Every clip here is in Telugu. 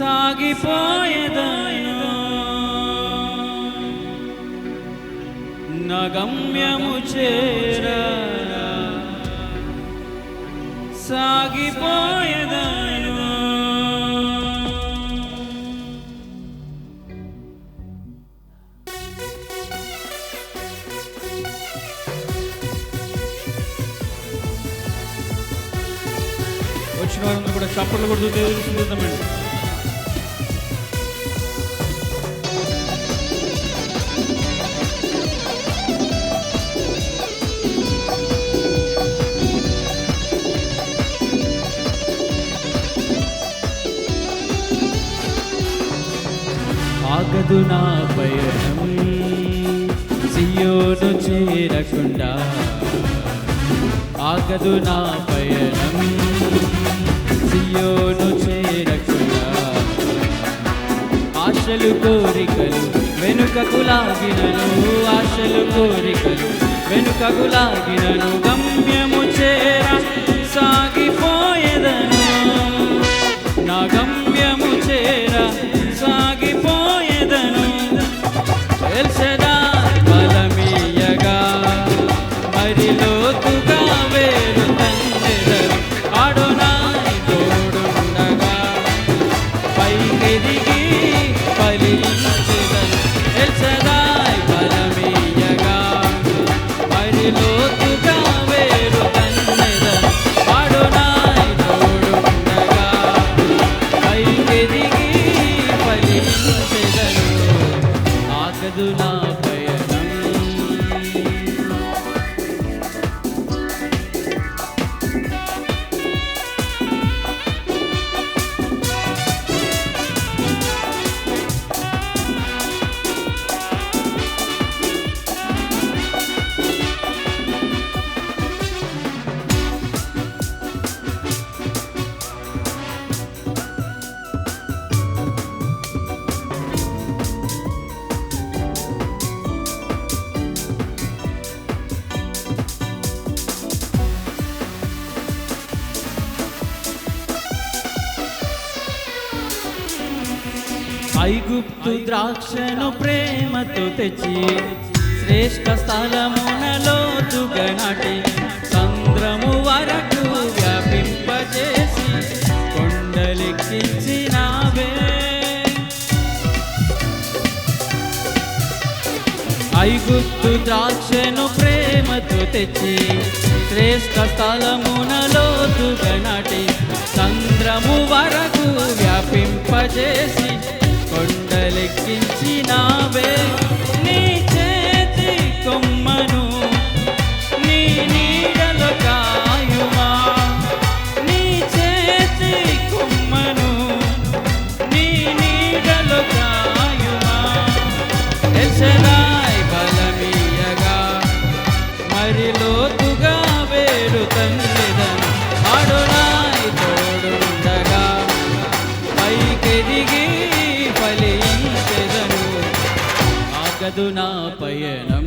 సాగిపోయేదను నగమ్యము చేర. సాగిపోయేదను వచ్చిన వారందరూ కూడా చప్పట్లు కొడుతూ దేవుడికి స్థుతిద్దామండి. ఆగదు నా పయనం సియోను చేరకుండా ఆగదు నా పయనం సియోను చేరకుండా ఆశలు కోరికలు వెనుకకు లాగినను ఆశలు కోరికలు వెనుకకు లాగినను గమ్యము చేర సాగిపోయేదను. నా గమ్యము చేర మరి ఐగుప్తు ద్రాక్షను ప్రేమతో తెచ్చి శ్రేష్ఠ స్థలమునలో లోతుగా చంద్రము వరకు వ్యాపింపజేసి కొండలెక్కించినావే. ఐగుప్తు ద్రాక్షను ప్రేమతో తెచ్చి శ్రేష్ఠ స్థలమునలో లోతుగా చంద్రము వరకు వ్యాపింపజేసి లెక్కించినావే ఆగదు నా పయనం.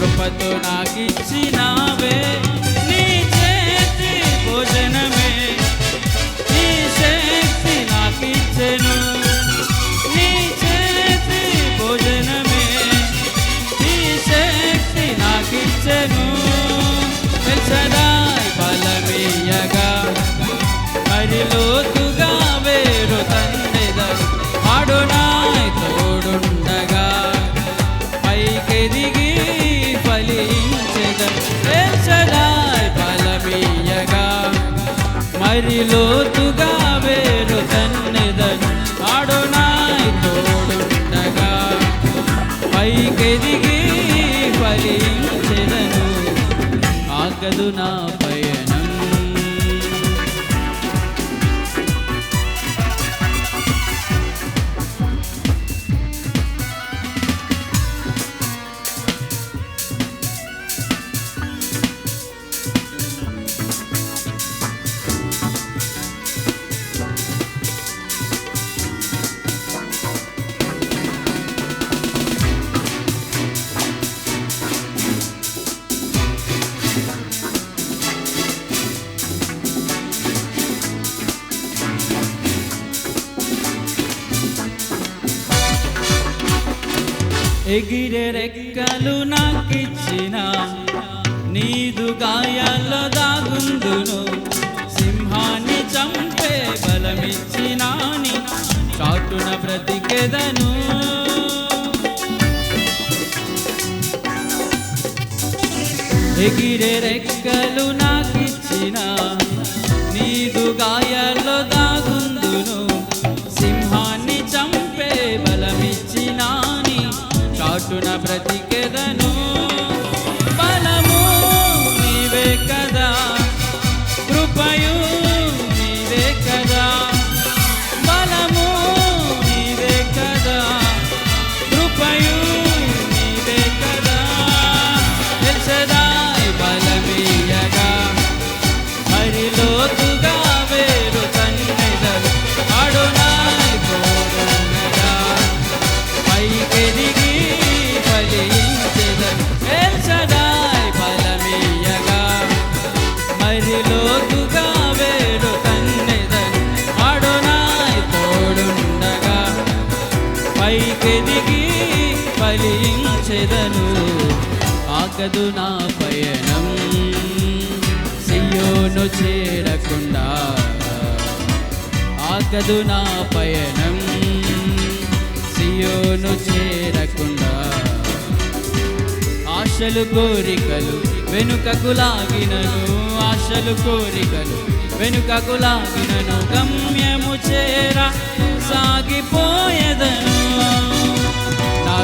కృపతో నాకిచ్చినావే. నీ చేతి భోజనమే. నీ శక్తి నాకిచ్చెను. నీ చేతి భోజనమే. నీ శక్తి నాకిచ్చెను. బలపరచెను ఎల్షదాయ్ బలమీయగా. మరి మరి లోతుగా వేరు తన్నెదను. ఆడునాయ్ తోడుండగా పైకెదిగి ఫలించెదను. ఆగదు నా పయన. ఎగిరే రెక్కలు నాకిచ్చిన నీదు గాయాల్లో దాగుందును సింహాన్ని చంపే బలమిచ్చినాని చాటున బ్రతికెదను. ఎగిరే రెక్కలు నాకిచ్చిన చాటున బ్రతికెదను సాగదు నా పయనం. సియోను చేరకుండా ఆగదు నా పయనం. సియోను చేరకుండా ఆశలు కోరికలు వెనుకకు లాగినను. ఆశలు కోరికలు వెనుకకు లాగినను. గమ్యము చేర సాగిపోయేదను.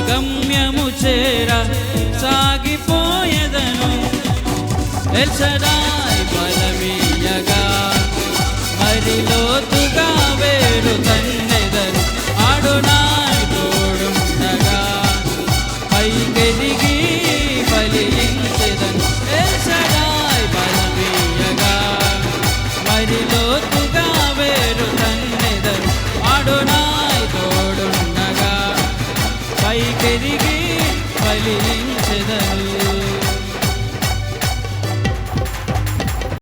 గమ్యము చేర సాగిపోయేదను. ఎల్షడాయ్ బలమీయగా మరి లోతుగా వేరు తోడుండగా పైకెదిగి ఫలించెదను